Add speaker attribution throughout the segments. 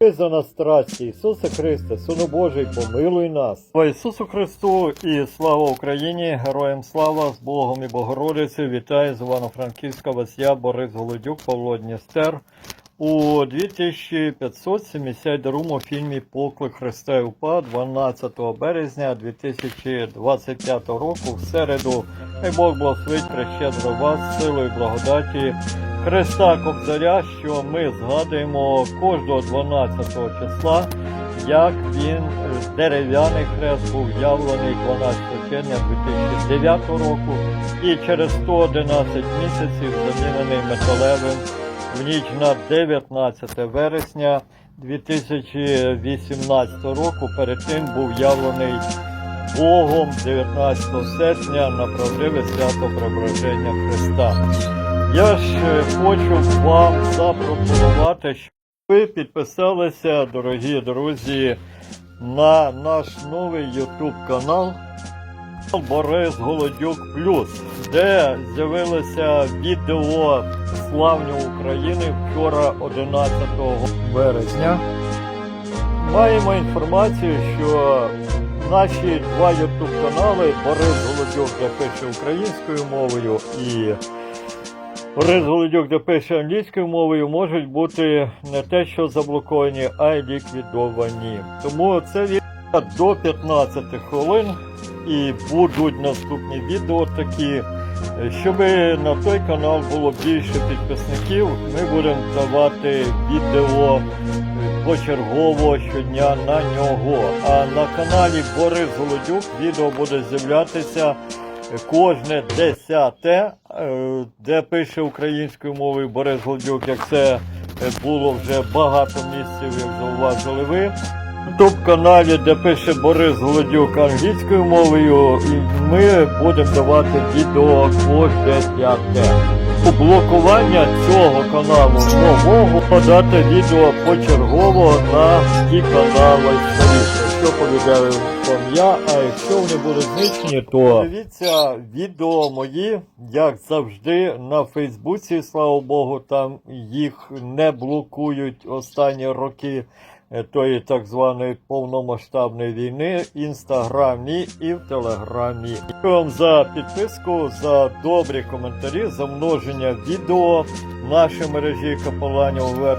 Speaker 1: Ти за нас страсті, Ісусе Христе, Сину Божий, помилуй нас. Слава Ісусу Христу і слава Україні, героям слава з Богом і Богородицею. Вітаю з Івано-Франківська вас я, Борис Голодюк, Павло Дністер. У 2572 фільмі Поклик Христа і УПА 12 березня 2025 року в середу Хай Бог благословить прещедро вас силою благодаті Христа Кобзаря, що ми згадуємо кожного 12 числа, як він дерев'яний хрест був явлений 12 червня 2009 року і через 111 місяців замінений металевим в ніч на 19 вересня 2018 року. Перед тим був явлений Богом 19 серпня на правдиве свято Преображення Христа. Я ж е, хочу вам запропонувати, щоб ви підписалися, дорогі друзі, на наш новий YouTube канал Борис Голодюк Плюс, де з'явилося відео Славні України вчора, 11 березня. Маємо інформацію, що наші два YouTube канали Борис Голодюк, де пише українською мовою, і Борис Голодюк, де пише англійською мовою, можуть бути не те, що заблоковані, а й ліквідовані. Тому це відео до 15 хвилин і будуть наступні відео такі. Щоб на той канал було більше підписників, ми будемо давати відео почергово щодня на нього. А на каналі Борис Голодюк відео буде з'являтися кожне десяте, де пише українською мовою Борис Голодюк, як це е, було вже багато місяців, як зауважили ви. Ютуб каналі, де пише Борис Голодюк англійською мовою, і ми будемо давати відео кожне п'яте. У блокування цього каналу нового подати відео почергово на ті канали повідомив вам я, а якщо вони будуть знищені, то дивіться відео мої, як завжди, на Фейсбуці, слава Богу, там їх не блокують останні роки е, тої так званої повномасштабної війни, в інстаграмі і в телеграмі. Дякую вам за підписку, за добрі коментарі, за множення відео в нашій мережі капеланів УВР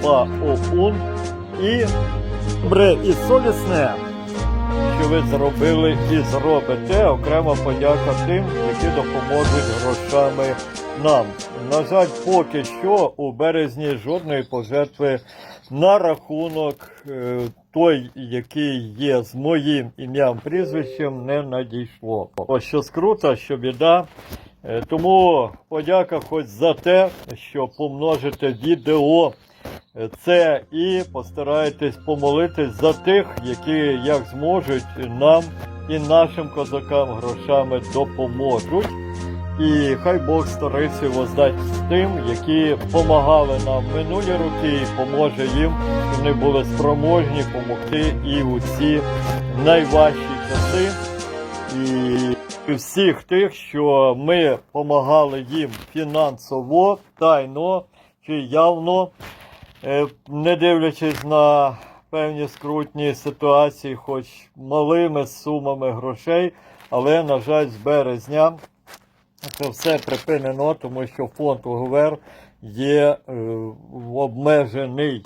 Speaker 1: УПА ОУН і добре і совісне, що ви зробили і зробите. Окрема подяка тим, які допоможуть грошами нам. На жаль, поки що у березні жодної пожертви на рахунок е, той, який є з моїм ім'ям прізвищем, не надійшло. Ось що скрута, що біда. Е, Тому подяка хоч за те, що помножите відео це і постарайтесь помолитись за тих, які як зможуть нам і нашим козакам грошами допоможуть. І хай Бог сторицею воздасть тим, які допомагали нам минулі роки, і поможе їм, щоб вони були спроможні допомогти і у ці найважчі часи. І всіх тих, що ми допомагали їм фінансово, тайно чи явно, не дивлячись на певні скрутні ситуації, хоч малими сумами грошей, але, на жаль, з березня це все припинено, тому що фонд УГВР є е, обмежений.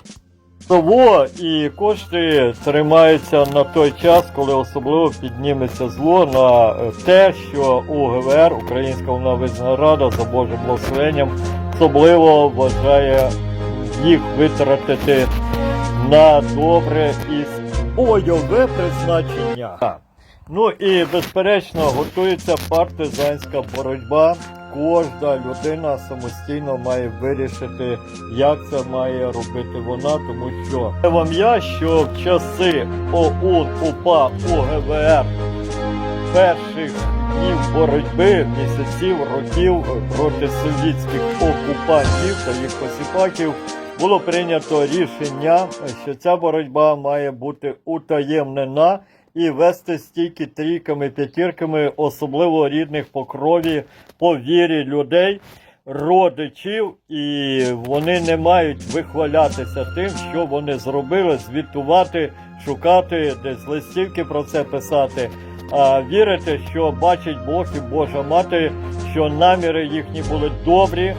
Speaker 1: Того і кошти тримаються на той час, коли особливо підніметься зло на е, те, що УГВР, Українська Головна Рада за Божим благословенням, особливо вважає їх витратити на добре і бойове призначення. Ну і безперечно готується партизанська боротьба. Кожна людина самостійно має вирішити, як це має робити вона, тому що це вам я, що в часи ОУН, УПА, УГВР перших днів боротьби, місяців, років проти совєтських окупантів та їх посіпаків було прийнято рішення, що ця боротьба має бути утаємнена і вести стільки трійками, п'ятірками, особливо рідних по крові, по вірі людей. родичів, і вони не мають вихвалятися тим, що вони зробили, звітувати, шукати, десь листівки про це писати, а вірити, що бачить Бог і Божа мати, що наміри їхні були добрі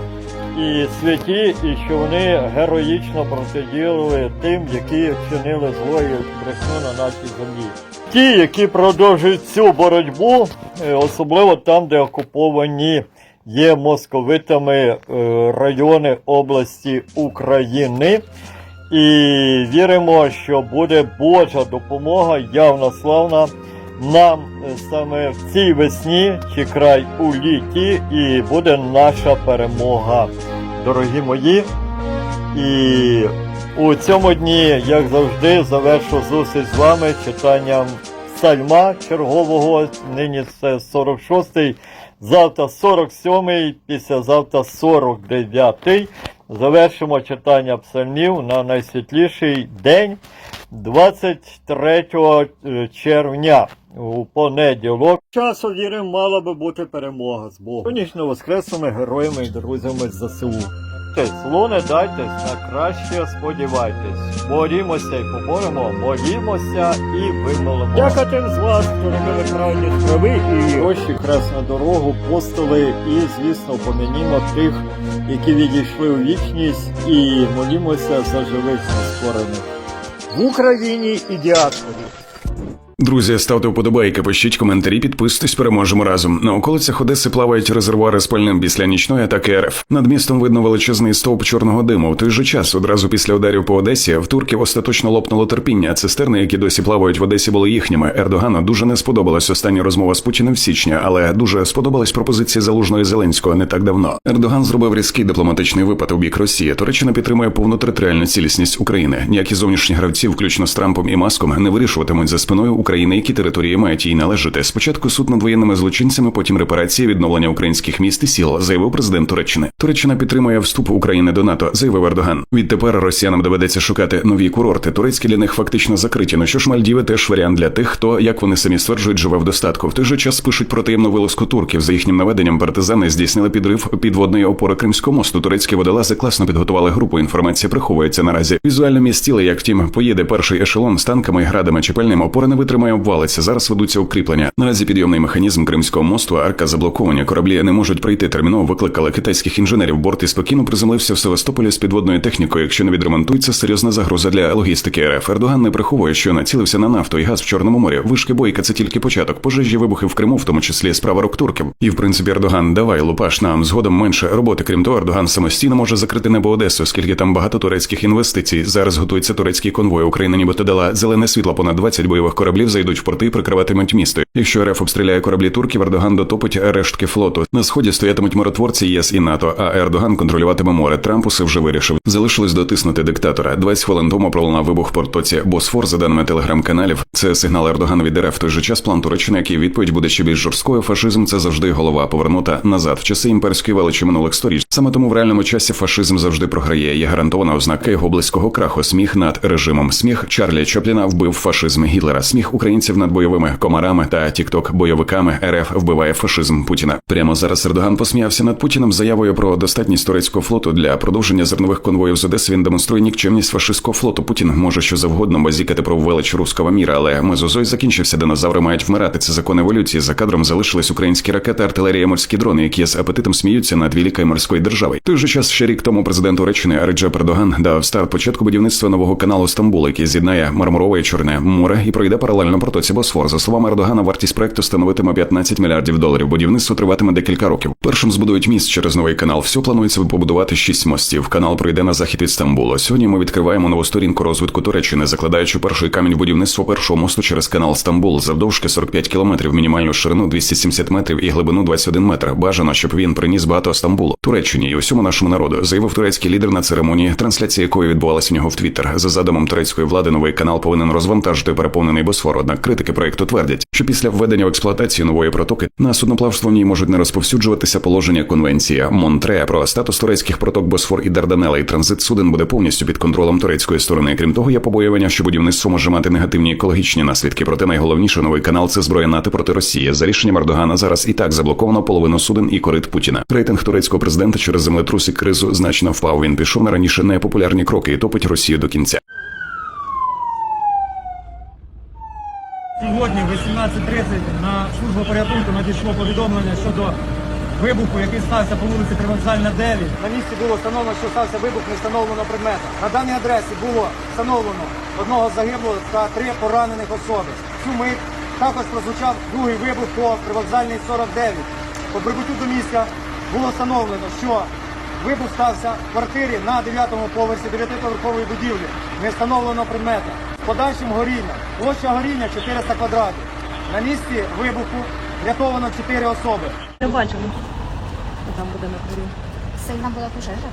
Speaker 1: і святі, і що вони героїчно протидіяли тим, які вчинили зло і брехню на нашій землі. Ті, які продовжують цю боротьбу, е, особливо там, де окуповані є московитами е, райони області України. І віримо, що буде Божа допомога, явна славна нам е, саме в цій весні чи край у літі, і буде наша перемога, дорогі мої. І у цьому дні, як завжди, завершу зустріч з вами читанням псальма чергового. Нині це 46-й, завтра 47-й, післязавтра 49-й. Завершимо читання псальмів на найсвітліший день 23 червня у понеділок. Часу віримо, мала би бути перемога з Богом. Сонячно воскресними героями і друзями з ЗСУ. Зло не дайтесь, на краще сподівайтесь. Борімося і поборемо, молімося і вимолимо. Дяка тим з вас, хто робили правильні справи і гроші хрест на дорогу, постили і, звісно, помінімо тих, які відійшли у вічність, і молімося за живих нескорених. В Україні і діаспорі.
Speaker 2: Друзі, ставте вподобайки, пишіть коментарі, підписуйтесь, переможемо разом. На околицях Одеси плавають резервуари з пальним після нічної атаки РФ. Над містом видно величезний стовп чорного диму. В той же час, одразу після ударів по Одесі, в турків остаточно лопнуло терпіння. Цистерни, які досі плавають в Одесі, були їхніми. Ердогану дуже не сподобалась остання розмова з Путіним в січні, але дуже сподобалась пропозиція залужної Зеленського не так давно. Ердоган зробив різкий дипломатичний випад у бік Росії. Туреччина підтримує повну територіальну цілісність України. Ніякі зовнішні гравці, включно з Трампом і Маском, не вирішуватимуть за спиною України, які території мають їй належати. Спочатку суд над воєнними злочинцями, потім репарації, відновлення українських міст і сіл, заявив президент Туреччини. Туреччина підтримує вступ України до НАТО, заявив Ердоган. Відтепер росіянам доведеться шукати нові курорти. Турецькі для них фактично закриті. Ну що ж, Мальдіви теж варіант для тих, хто, як вони самі стверджують, живе в достатку. В той же час пишуть про таємну вилазку турків. За їхнім наведенням партизани здійснили підрив підводної опори Кримського мосту. Турецькі водолази класно підготували групу. Інформація приховується наразі. Візуально містіли, як втім поїде перший ешелон з танками, градами чи пальним. Опора не витримає обвалиться. Зараз ведуться укріплення. Наразі підйомний механізм Кримського мосту, арка заблоковані. Кораблі не можуть прийти. Терміново викликали китайських інженерів. Борт і спокійно приземлився в Севастополі з підводною технікою. Якщо не відремонтується, серйозна загроза для логістики РФ. Ердоган не приховує, що націлився на нафту і газ в Чорному морі. Вишки бойка це тільки початок. Пожежі вибухи в Криму, в тому числі справа рук турків. І в принципі Ердоган, давай лупаш нам згодом менше роботи. Крім того, Ердоган самостійно може закрити небо Одеси, оскільки там багато турецьких інвестицій. Зараз готується турецький конвой. Україна нібито дала зелене світло. Понад 20 бойових кораблів зайдуть в порти і прикриватимуть місто. Якщо РФ обстріляє кораблі турків, Ердоган дотопить рештки флоту. На сході стоятимуть миротворці ЄС і НАТО, а Ердоган контролюватиме море. Трамп усе вже вирішив. Залишилось дотиснути диктатора. 20 хвилин тому пролунав вибух в портоці Босфор, за даними телеграм-каналів. Це сигнал Ердогана від РФ. В той же час план Туреччини, який відповідь буде ще більш жорсткою. Фашизм це завжди голова повернута назад в часи імперської величі минулих сторіч. Саме тому в реальному часі фашизм завжди програє. Є гарантована ознака його близького краху. Сміх над режимом. Сміх Чарлі Чопліна вбив фашизм Гітлера. Сміх українців над бойовими комарами та тікток бойовиками РФ вбиває фашизм Путіна. Прямо зараз Ердоган посміявся над Путіним заявою про достатність турецького флоту для продовження зернових конвоїв з Одеси. Він демонструє нікчемність фашистського флоту. Путін може що завгодно базікати про велич руського міра, але мезозой закінчився. Динозаври мають вмирати. Це закон еволюції. За кадром залишились українські ракети, артилерія, морські дрони, які з апетитом сміються над великою морською державою. Той же час ще рік тому президент Туреччини Реджеп Ердоган дав старт початку будівництва нового каналу Стамбул, який з'єднає Мармурове і Чорне море і пройде паралельно протоці Босфор. За словами Ердогана, вартість проекту становитиме 15 мільярдів доларів. Будівництво триватиме декілька років. Першим збудують міст через новий канал. Все планується побудувати шість мостів. Канал пройде на захід від Стамбулу. Сьогодні ми відкриваємо нову сторінку розвитку Туреччини, закладаючи перший камінь будівництва першого мосту через канал Стамбул завдовжки 45 кілометрів, мінімальну ширину 270 метрів і глибину 21 метр. Бажано, щоб він приніс багато Стамбулу, Туреччині і усьому нашому народу, заявив турецький лідер на церемонії, трансляція якої відбувалася в нього в Твіттер. За задумом турецької влади, новий канал повинен розвантажити переповнений Босфор Босфор. Однак критики проекту твердять, що після введення в експлуатацію нової протоки на судноплавство в ній можуть не розповсюджуватися положення конвенції Монтре про статус турецьких проток Босфор і Дарданела, і транзит суден буде повністю під контролем турецької сторони. Крім того, є побоювання, що будівництво може мати негативні екологічні наслідки. Проте найголовніше новий канал це зброя НАТО проти Росії. За рішенням Ердогана зараз і так заблоковано половину суден і корит Путіна. Рейтинг турецького президента через землетрус і кризу значно впав. Він пішов на раніше непопулярні кроки і топить Росію до кінця.
Speaker 3: Сьогодні в 18.30 на службу порятунку надійшло повідомлення щодо вибуху, який стався по вулиці Привокзальна 9. На місці було встановлено, що стався вибух не встановлено предмета. На даній адресі було встановлено одного загиблого та три поранених особи. Цю мить також прозвучав другий вибух по Привокзальній 49. По прибуттю до місця було встановлено, що вибух стався в квартирі на 9-му поверсі 9-поверхової будівлі. Не встановлено предмета. Подальшим горінням. Площа горіння 400 квадратів. На місці вибуху врятовано 4 особи.
Speaker 4: Не бачимо. Там буде на дворі.
Speaker 5: Сильна була пожежа.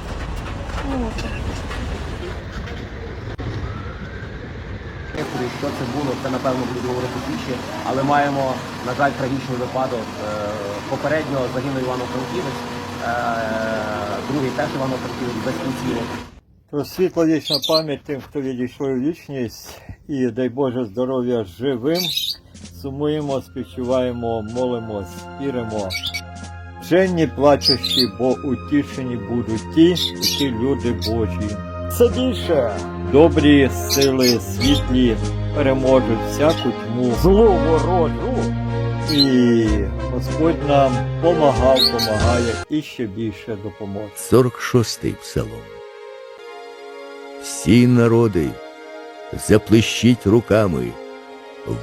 Speaker 6: Що це було, це напевно буде говорити більше, але маємо, на жаль, трагічний випадок. Е, Попередньо загинув Івано-Франківець, другий теж Івано-Франківець без кінцівок.
Speaker 1: Світла вічна пам'ять тим, хто відійшов у вічність, і дай Боже здоров'я живим. Сумуємо, співчуваємо, молимось, віримо. Женні плачущі, бо утішені будуть ті, які люди Божі. Більше. Добрі сили світлі переможуть всяку тьму, злу ворожу. І Господь нам помагав, помагає і ще більше допоможе.
Speaker 7: 46-й псалом. Всі народи, заплещіть руками,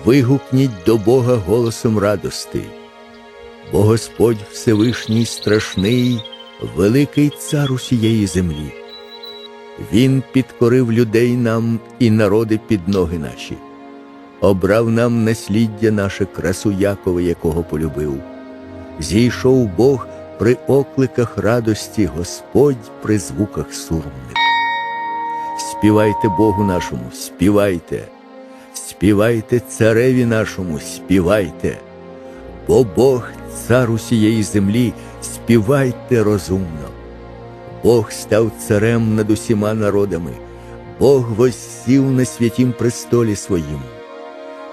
Speaker 7: вигукніть до Бога голосом радости, бо Господь Всевишній страшний, великий цар усієї землі. Він підкорив людей нам і народи під ноги наші, обрав нам насліддя наше красу Якова, якого полюбив. Зійшов Бог при окликах радості, Господь при звуках сурмних. Співайте Богу нашому, співайте, співайте цареві нашому, співайте, бо Бог цар усієї землі, співайте розумно. Бог став царем над усіма народами, Бог воссів на святім престолі своїм.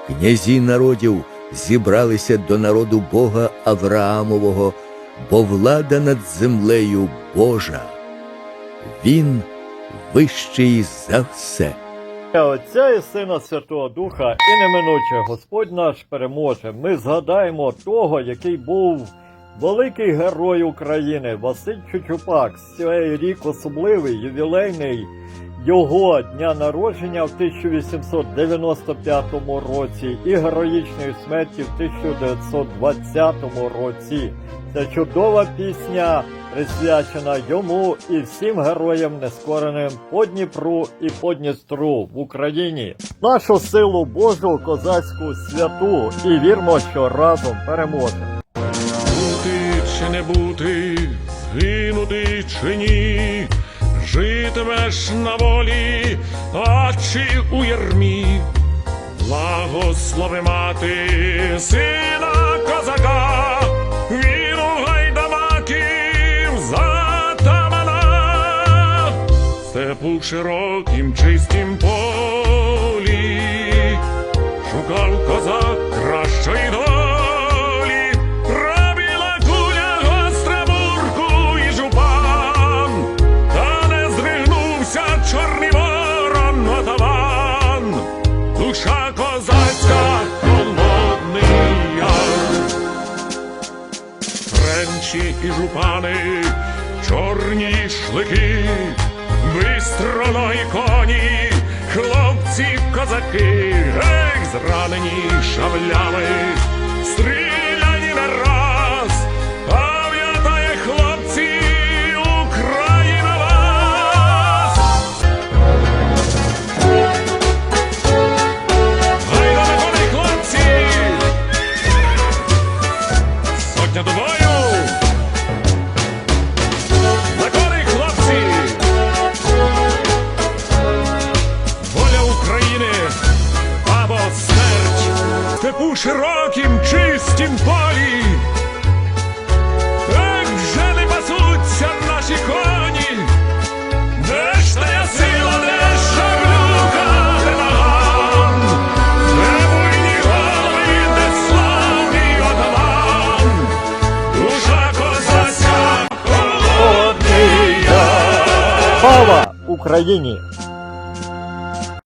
Speaker 7: Князі народів зібралися до народу Бога Авраамового, бо влада над землею Божа. Він вищий за все.
Speaker 1: Отця і Сина Святого Духа, і неминуче Господь наш переможе. Ми згадаємо того, який був великий герой України Василь Чучупак. Цей рік особливий, ювілейний його дня народження в 1895 році і героїчної смерті в 1920 році. Це чудова пісня, присвячена йому і всім героям, нескореним по Дніпру і по Дністру в Україні. Нашу силу Божу козацьку святу і вірмо, що разом переможемо.
Speaker 8: Бути чи не бути, згинути чи ні, житимеш на волі, а у ярмі, благослови мати, сина козака, віру гайдамаків затамана, степу широким чистім полі, шукав козак кращої долі, гей, зранені шавлями, степу широкім, чистім полі. Так же не пасуться наші коні, де ж тая сила, де ж шаблюка, де наган, де буйні голови, де славний отаман, душа козацька холодний.
Speaker 1: Слава Україні!